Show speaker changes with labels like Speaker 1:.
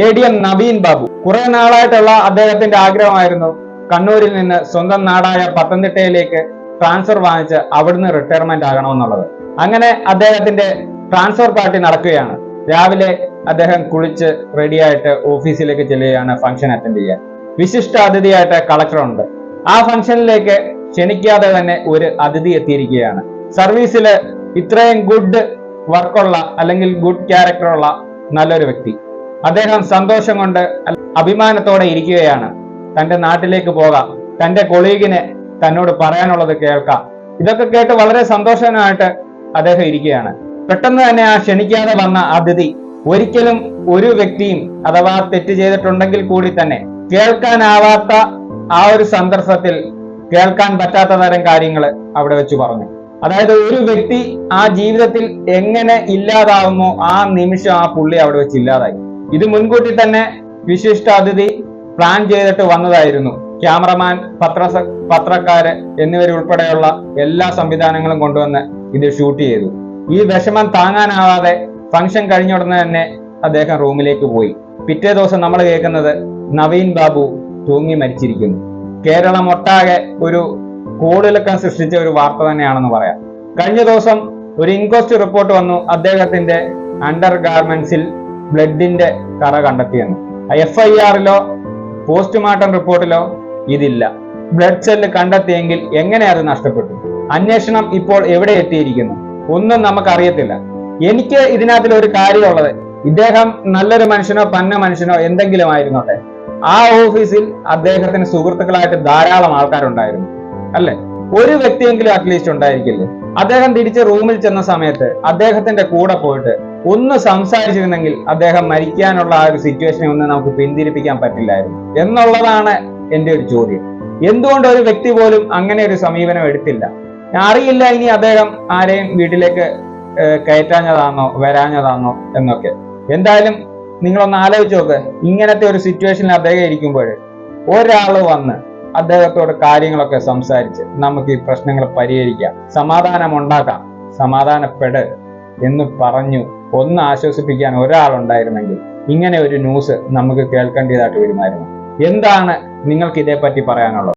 Speaker 1: A D M Naveen Babu കുറെ നാളായിട്ടുള്ള അദ്ദേഹത്തിന്റെ ആഗ്രഹമായിരുന്നു കണ്ണൂരിൽ നിന്ന് സ്വന്തം നാടായ പത്തനംതിട്ടയിലേക്ക് ട്രാൻസ്ഫർ വാങ്ങിച്ച് അവിടുന്ന് റിട്ടയർമെന്റ് ആകണമെന്നുള്ളത്. അങ്ങനെ അദ്ദേഹത്തിന്റെ ട്രാൻസ്ഫർ പാർട്ടി നടക്കുകയാണ്. രാവിലെ അദ്ദേഹം കുളിച്ച് റെഡിയായിട്ട് ഓഫീസിലേക്ക് ചെല്ലുകയാണ് ഫംഗ്ഷൻ അറ്റൻഡ് ചെയ്യാൻ. വിശിഷ്ട അതിഥിയായിട്ട് കളക്ടറുണ്ട് ആ ഫംഗ്ഷനിലേക്ക് ക്ഷണിക്കാതെ തന്നെ ഒരു അതിഥി എത്തിയിരിക്കുകയാണ്. സർവീസിൽ ഇത്രയും ഗുഡ് വർക്കുള്ള അല്ലെങ്കിൽ ഗുഡ് ക്യാരക്ടറുള്ള നല്ലൊരു വ്യക്തി. അദ്ദേഹം സന്തോഷം കൊണ്ട് അഭിമാനത്തോടെ ഇരിക്കുകയാണ്. തന്റെ നാട്ടിലേക്ക് പോകാം. തന്റെ കൊളീഗിനെ തന്നോട് പറയാനുള്ളത് കേൾക്കാം. ഇതൊക്കെ കേട്ട് വളരെ സന്തോഷനായിട്ട് അദ്ദേഹം ഇരിക്കുകയാണ്. പെട്ടെന്ന് തന്നെ ആ ക്ഷണിക്കാതെ വന്ന അതിഥി ഒരിക്കലും ഒരു വ്യക്തിയും അഥവാ തെറ്റ് ചെയ്തിട്ടുണ്ടെങ്കിൽ കൂടി തന്നെ കേൾക്കാനാവാത്ത ആ ഒരു സന്ദർഭത്തിൽ കേൾക്കാൻ പറ്റാത്ത തരം കാര്യങ്ങൾ അവിടെ വെച്ച് പറഞ്ഞു. അതായത് ഒരു വ്യക്തി ആ ജീവിതത്തിൽ എങ്ങനെ ഇല്ലാതാവുമോ ആ നിമിഷം ആ പുള്ളി അവിടെ വെച്ച് ഇല്ലാതായി. ഇത് മുൻകൂട്ടി തന്നെ വിശിഷ്ട അതിഥി പ്ലാൻ ചെയ്തിട്ട് വന്നതായിരുന്നു. ക്യാമറമാൻ പത്ര പത്രക്കാര് എന്നിവരുൾപ്പെടെയുള്ള എല്ലാ സംവിധാനങ്ങളും കൊണ്ടുവന്ന് ഇത് ഷൂട്ട് ചെയ്തു. ഈ വിഷമം താങ്ങാനാവാതെ ഫംഗ്ഷൻ കഴിഞ്ഞ ഉടനെ തന്നെ അദ്ദേഹം റൂമിലേക്ക് പോയി. പിറ്റേ ദിവസം നമ്മൾ കേൾക്കുന്നത് നവീൻ ബാബു തൂങ്ങി മരിച്ചിരിക്കുന്നു. കേരളം ഒട്ടാകെ ഒരു കോളിളക്കം സൃഷ്ടിച്ച ഒരു വാർത്ത തന്നെയാണെന്ന് പറയാം. കഴിഞ്ഞ ദിവസം ഒരു ഇൻക്വസ്റ്റ് റിപ്പോർട്ട് വന്നു. അദ്ദേഹത്തിന്റെ അണ്ടർ ഗാർമെന്റ്സിൽ ബ്ലഡിന്റെ കറ കണ്ടെത്തിയെന്ന്. എഫ് ഐ ആറിലോ പോസ്റ്റ്മോർട്ടം റിപ്പോർട്ടിലോ ഇതില്ല. ബ്ലഡ് സെല്ല് കണ്ടെത്തിയെങ്കിൽ എങ്ങനെ അത് നഷ്ടപ്പെട്ടു? അന്വേഷണം ഇപ്പോൾ എവിടെ എത്തിയിരിക്കുന്നു? ഒന്നും നമുക്കറിയത്തില്ല. എനിക്ക് ഇതിനകത്തിൽ ഒരു കാര്യമുള്ളത്. ഇദ്ദേഹം നല്ലൊരു മനുഷ്യനോ പന്ന മനുഷ്യനോ എന്തെങ്കിലും ആയിരുന്നോട്ടെ? ആ ഓഫീസിൽ അദ്ദേഹത്തിന് സുഹൃത്തുക്കളായിട്ട് ധാരാളം ആൾക്കാരുണ്ടായിരുന്നു. അല്ലെ? ഒരു വ്യക്തിയെങ്കിലും അറ്റ്ലീസ്റ്റ് ഉണ്ടായിരിക്കില്ലേ? അദ്ദേഹം തിരിച്ച് റൂമിൽ ചെന്ന സമയത്ത് അദ്ദേഹത്തിന്റെ കൂടെ പോയിട്ട് ഒന്ന് സംസാരിച്ചിരുന്നെങ്കിൽ അദ്ദേഹം മരിക്കാനുള്ള ആ ഒരു സിറ്റുവേഷനെ ഒന്ന് നമുക്ക് പിന്തിരിപ്പിക്കാൻ പറ്റില്ലായിരുന്നു. എന്നുള്ളതാണ് എന്റെ ഒരു ചോദ്യം. എന്തുകൊണ്ട് ഒരു വ്യക്തി പോലും അങ്ങനെ ഒരു സമീപനം എടുത്തില്ല? അറിയില്ല ഇനി അദ്ദേഹം ആരെയും വീട്ടിലേക്ക് കയറ്റാഞ്ഞതാണോ വരാഞ്ഞതാണോ എന്നൊക്കെ. എന്തായാലും നിങ്ങളൊന്ന് ആലോചിച്ച് നോക്ക്. ഇങ്ങനത്തെ ഒരു സിറ്റുവേഷനിൽ അദ്ദേഹം ഇരിക്കുമ്പോൾ ഒരാൾ വന്ന് അദ്ദേഹത്തോട് കാര്യങ്ങളൊക്കെ സംസാരിച്ച് നമുക്ക് ഈ പ്രശ്നങ്ങൾ പരിഹരിക്കാം. സമാധാനം ഉണ്ടാക്കാം സമാധാനപ്പെട്. എന്ന് പറഞ്ഞു ഒന്ന് ആശ്വസിപ്പിക്കാൻ ഒരാളുണ്ടായിരുന്നെങ്കിൽ ഇങ്ങനെ ഒരു ന്യൂസ് നമുക്ക് കേൾക്കേണ്ടതായിട്ട് വരുമായിരുന്നു. എന്താണ് നിങ്ങൾക്ക് ഇതേപ്പറ്റി പറയാനുള്ളത്?